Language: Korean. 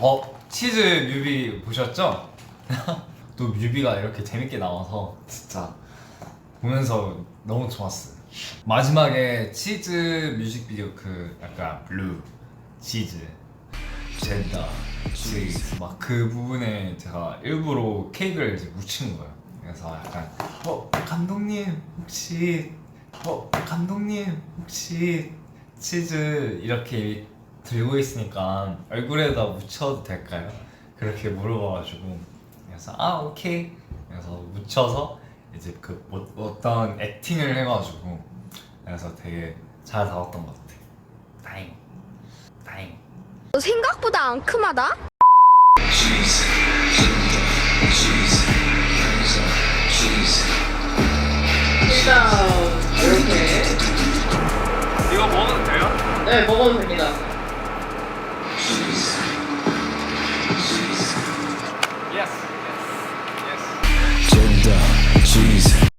어 치즈 뮤비 보셨죠? 또 뮤비가 이렇게 재밌게 나와서 진짜 보면서 너무 좋았어요. 마지막에 치즈 뮤직비디오 그 약간 블루 치즈 젠다 치즈 막 그 부분에 제가 일부러 케이크를 이제 묻히는 거예요. 그래서 약간 어 감독님 혹시 어 감독님 혹시 치즈 이렇게 들고 있으니까 얼굴에다 묻혀도 될까요? 그렇게 물어봐가지고 그래서 아 오케이 그래서 묻혀서 이제 그 뭐, 어떤 액팅을 해가지고 그래서 되게 잘 나왔던 것 같아 다행 다행 생각보다 앙큼하다? 일단 이렇게 이거 먹어도 돼요? 네 먹어도 됩니다. Jesus.